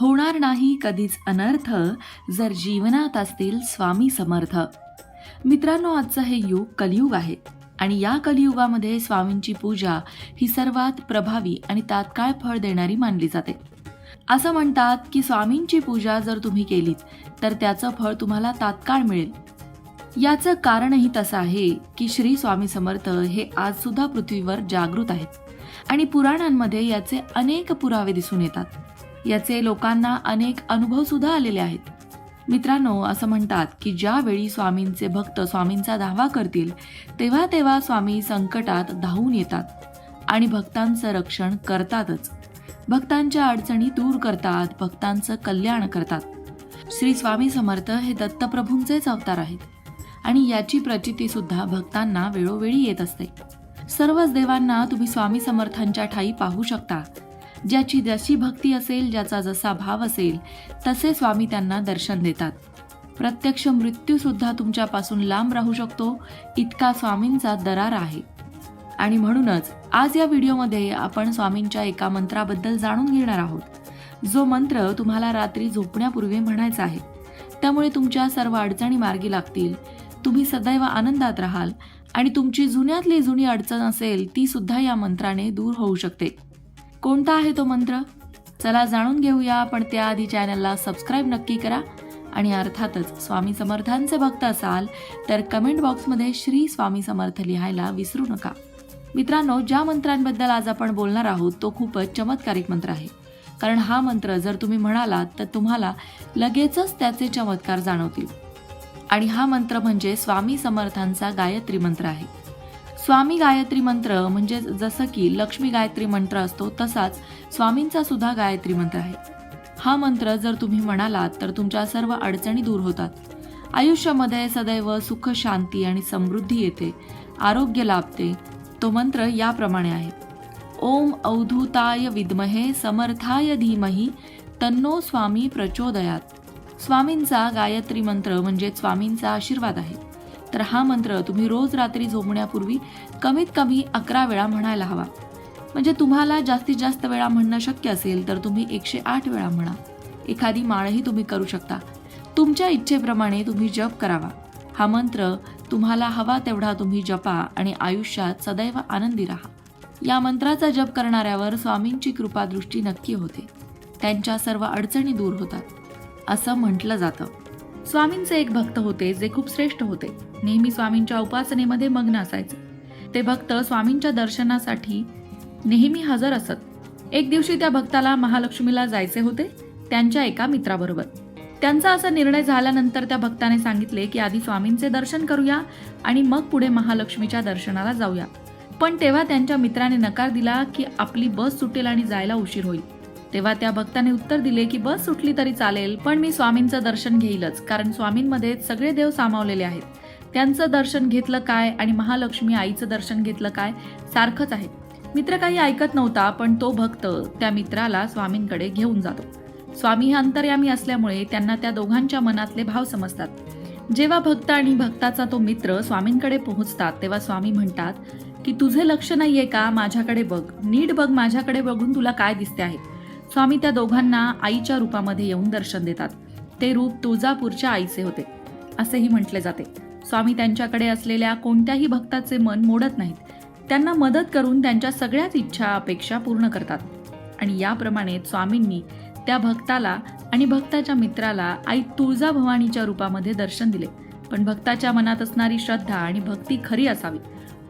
होणार नाही कधीच अनर्थ जर जीवनात असतील स्वामी समर्थ. मित्रांनो आजचं हे युग कलियुग आहे आणि या कलियुगामध्ये स्वामींची पूजा ही सर्वात प्रभावी आणि तात्काळ फळ देणारी मानली जाते. असं म्हणतात की स्वामींची पूजा जर तुम्ही केलीत तर त्याचं फळ तुम्हाला तात्काळ मिळेल. याचं कारणही तसं आहे की श्री स्वामी समर्थ हे आज सुद्धा पृथ्वीवर जागृत आहेत आणि पुराणांमध्ये याचे अनेक पुरावे दिसून येतात. याचे लोकांना अनेक अनुभव सुद्धा आलेले आहेत. मित्रांनो असं म्हणतात की ज्यावेळी स्वामींचे भक्त स्वामींचा धावा करतील तेव्हा तेव्हा स्वामी संकटात धावून येतात आणि भक्तांचं रक्षण करतातच. भक्तांच्या अडचणी दूर करतात भक्तांचं कल्याण करतात. श्री स्वामी समर्थ हे दत्तप्रभूंचेच अवतार आहेत आणि याची प्रचिती सुद्धा भक्तांना वेळोवेळी येत असते. सर्वच देवांना तुम्ही स्वामी समर्थांच्या ठाई पाहू शकता. ज्याची जशी भक्ती असेल ज्याचा जसा भाव असेल तसे स्वामी त्यांना दर्शन देतात. प्रत्यक्ष मृत्यूसुद्धा तुमच्यापासून लांब राहू शकतो इतका स्वामींचा दरार आहे. आणि म्हणूनच आज या व्हिडिओमध्ये आपण स्वामींच्या एका मंत्राबद्दल जाणून घेणार आहोत. जो मंत्र तुम्हाला रात्री झोपण्यापूर्वी म्हणायचा आहे. त्यामुळे तुमच्या सर्व अडचणी मार्गी लागतील. तुम्ही सदैव आनंदात राहाल आणि तुमची जुन्यातली जुनी अडचण असेल ती सुद्धा या मंत्राने दूर होऊ शकते. कोणता आहे तो मंत्र? चला जाणून घेऊया पण त्याआधी चॅनलला सबस्क्राईब नक्की करा. आणि अर्थातच स्वामी समर्थांचे भक्त असाल तर कमेंट बॉक्समध्ये श्री स्वामी समर्थ लिहायला विसरू नका. मित्रांनो ज्या मंत्रांबद्दल आज आपण बोलणार आहोत तो खूपच चमत्कारिक मंत्र आहे. कारण हा मंत्र जर तुम्ही म्हणालात तर तुम्हाला लगेचच त्याचे चमत्कार जाणवतील. आणि हा मंत्र म्हणजे स्वामी समर्थांचा गायत्री मंत्र आहे. स्वामी गायत्री मंत्र म्हणजे जसं की लक्ष्मी गायत्री मंत्र असतो तसाच स्वामींचा सुद्धा गायत्री मंत्र आहे. हा मंत्र जर तुम्ही म्हणालात तर तुमच्या सर्व अडचणी दूर होतात. आयुष्यामध्ये सदैव सुख शांती आणि समृद्धी येते. आरोग्य लाभते. तो मंत्र याप्रमाणे आहे. ओम अवधूताय विद्महे समर्थाय धीमही तन्नो स्वामी प्रचोदयात. स्वामींचा गायत्री मंत्र म्हणजे स्वामींचा आशीर्वाद आहे. तर हा मंत्र तुम्ही रोज रात्री झोपण्यापूर्वी कमीत कमी अकरा वेळा म्हणायला हवा. म्हणजे तुम्हाला जास्तीत जास्त वेळा म्हणणं शक्य असेल तर तुम्ही एकशे आठ वेळा म्हणा. एखादी माळही तुम्ही करू शकता. तुमच्या इच्छेप्रमाणे तुम्ही जप करावा. हा मंत्र तुम्हाला हवा तेवढा तुम्ही जपा आणि आयुष्यात सदैव आनंदी राहा. या मंत्राचा जप करणाऱ्यावर स्वामींची कृपादृष्टी नक्की होते. त्यांच्या सर्व अडचणी दूर होतात. असं म्हटलं जातं. स्वामींचे एक भक्त होते जे खूप श्रेष्ठ होते. नेहमी स्वामींच्या उपासनेमध्ये मग्न असायचे. ते भक्त स्वामींच्या दर्शनासाठी नेहमी हजर असत. एक दिवशी त्या भक्ताला महालक्ष्मीला जायचे होते त्यांच्या एका मित्राबरोबर. त्यांचा असा निर्णय झाल्यानंतर त्या भक्ताने सांगितले की आधी स्वामींचे दर्शन करूया आणि मग पुढे महालक्ष्मीच्या दर्शनाला जाऊया. पण तेव्हा त्यांच्या मित्राने नकार दिला की आपली बस सुटेल आणि जायला उशीर होईल. तेव्हा त्या भक्ताने उत्तर दिले की बस सुटली तरी चालेल पण मी स्वामींचं दर्शन घेईलच कारण स्वामींमध्ये सगळे देव सामावलेले आहेत. त्यांचं दर्शन घेतलं काय आणि महालक्ष्मी आईचं दर्शन घेतलं काय सारखंच आहे. मित्र काही ऐकत नव्हता पण तो भक्त त्या मित्राला स्वामींकडे घेऊन जातो. स्वामी हे अंतर्यामी असल्यामुळे त्यांना त्या दोघांच्या मनातले भाव समजतात. जेव्हा भक्त आणि भक्ताचा तो मित्र स्वामींकडे पोहोचतात तेव्हा स्वामी म्हणतात की तुझे लक्ष नाहीये का? माझ्याकडे बघ. नीट बघ माझ्याकडे बघून तुला काय दिसते आहे. स्वामी त्या दोघांना आईच्या रूपामध्ये येऊन दर्शन देतात. ते रूप तुळजापूरच्या आईचे होते असेही म्हटले जाते. स्वामी त्यांच्याकडे असलेल्या कोणत्याही भक्ताचे मन मोडत नाहीत. त्यांना मदत करून त्यांच्या सगळ्याच इच्छा अपेक्षा पूर्ण करतात. आणि याप्रमाणे स्वामींनी त्या भक्ताला आणि भक्ताच्या मित्राला आई तुळजाभवानीच्या रूपामध्ये दर्शन दिले. पण भक्ताच्या मनात असणारी श्रद्धा आणि भक्ती खरी असावी.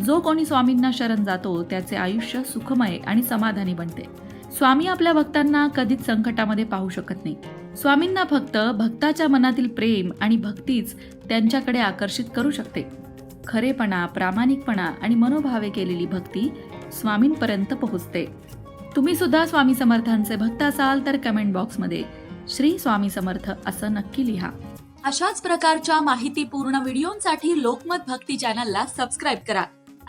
जो कोणी स्वामींना शरण जातो त्याचे आयुष्य सुखमय आणि समाधानी बनते. स्वामी आपल्या भक्तांना कधीच संकटामध्ये पाहू शकत नाही. स्वामींना फक्त भक्ताच्या मनातील प्रेम आणि भक्तीच त्यांच्याकडे आकर्षित करू शकते. खरेपणा प्रामाणिकपणा आणि मनोभावे केलेली भक्ती स्वामींपर्यंत पोहोचते. तुम्ही सुद्धा स्वामी समर्थांचे भक्त असाल तर कमेंट बॉक्समध्ये श्री स्वामी समर्थ असं नक्की लिहा. अशाच प्रकारच्या माहितीपूर्ण व्हिडिओंसाठी लोकमत भक्ती चॅनलला सबस्क्राईब करा.